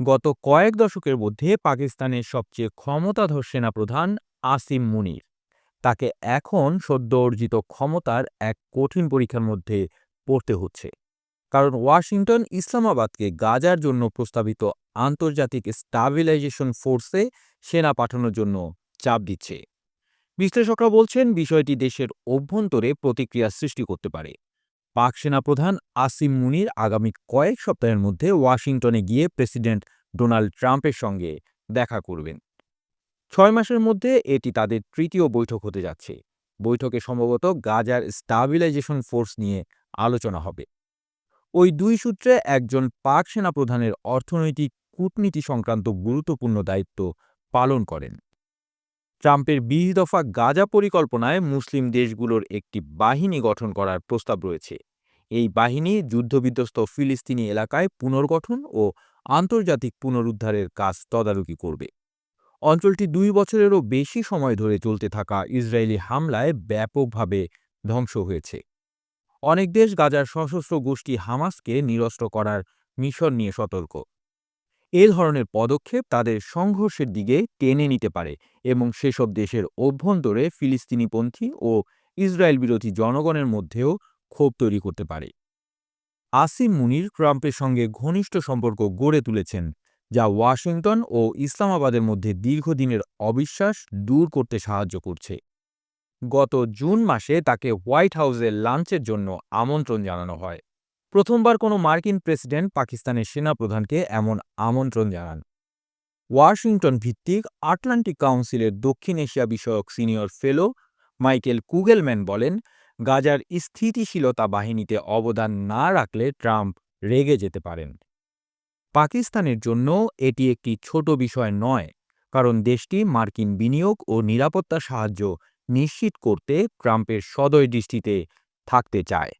গত কয়েক দশকের মধ্যে পাকিস্তানের সবচেয়ে ক্ষমতাধর সেনাপ্রধান আসিম মুনির। তাকে এখন সদ্য অর্জিত ক্ষমতার এক কঠিন পরীক্ষার মধ্যে পড়তে হচ্ছে। কারণ ওয়াশিংটন ইসলামাবাদকে গাজার জন্য প্রস্তাবিত আন্তর্জাতিক স্টাবিলাইজেশন ফোর্সে সেনা পাঠানোর জন্য চাপ দিচ্ছে। বিশ্লেষকরা বলছেন, বিষয়টি দেশের অভ্যন্তরে প্রতিক্রিয়া সৃষ্টি করতে পারে। পাক সেনাপ্রধান আসিম মুনির আগামী কয়েক সপ্তাহের মধ্যে ওয়াশিংটনে গিয়ে প্রেসিডেন্ট ডোনাল্ড ট্রাম্পের সঙ্গে দেখা করবেন। ছয় মাসের মধ্যে এটি তাদের তৃতীয় বৈঠক হতে যাচ্ছে। বৈঠকে সম্ভবত গাজার স্টাবিলাইজেশন ফোর্স নিয়ে আলোচনা হবে। ওই দুই সূত্রে একজন পাক সেনাপ্রধানের অর্থনৈতিক কূটনীতি সংক্রান্ত গুরুত্বপূর্ণ দায়িত্ব পালন করেন। ট্রাম্পের বিশ দফা গাজা পরিকল্পনায় মুসলিম দেশগুলোর একটি বাহিনী গঠন করার প্রস্তাব রয়েছে। এই বাহিনী যুদ্ধবিধ্বস্ত ফিলিস্তিনি এলাকায় পুনর্গঠন ও আন্তর্জাতিক পুনরুদ্ধারের কাজ তদারকি করবে। অঞ্চলটি দুই বছরেরও বেশি সময় ধরে চলতে থাকা ইসরায়েলি হামলায় ব্যাপকভাবে ধ্বংস হয়েছে। অনেক দেশ গাজার সশস্ত্র গোষ্ঠী হামাসকে নিরস্ত্র করার মিশন নিয়ে সতর্ক। এ ধরনের পদক্ষেপ তাদের সংঘর্ষের দিকে টেনে নিতে পারে এবং সেসব দেশের অভ্যন্তরে ফিলিস্তিনিপন্থী ও ইসরায়েল বিরোধী জনগণের মধ্যেও ক্ষোভ তৈরি করতে পারে। আসিম মুনির ট্রাম্পের সঙ্গে ঘনিষ্ঠ সম্পর্ক গড়ে তুলেছেন, যা ওয়াশিংটন ও ইসলামাবাদের মধ্যে দীর্ঘদিনের অবিশ্বাস দূর করতে সাহায্য করছে। গত জুন মাসে তাকে হোয়াইট হাউসের লাঞ্চের জন্য আমন্ত্রণ জানানো হয়। প্রথমবার কোনো মার্কিন প্রেসিডেন্ট পাকিস্তানের সেনাপ্রধানকে এমন আমন্ত্রণ জানান। ওয়াশিংটন ভিত্তিক আটলান্টিক কাউন্সিলের দক্ষিণ এশিয়া বিষয়ক সিনিয়র ফেলো মাইকেল কুগেলম্যান বলেন, গাজার স্থিতিশীলতা বাহিনীতে অবদান না রাখলে ট্রাম্প রেগে যেতে পারেন। পাকিস্তানের জন্য এটি একটি ছোট বিষয় নয়, কারণ দেশটি মার্কিন বিনিয়োগ ও নিরাপত্তা সাহায্য নিশ্চিত করতে ট্রাম্পের সদয় দৃষ্টিতে থাকতে চায়।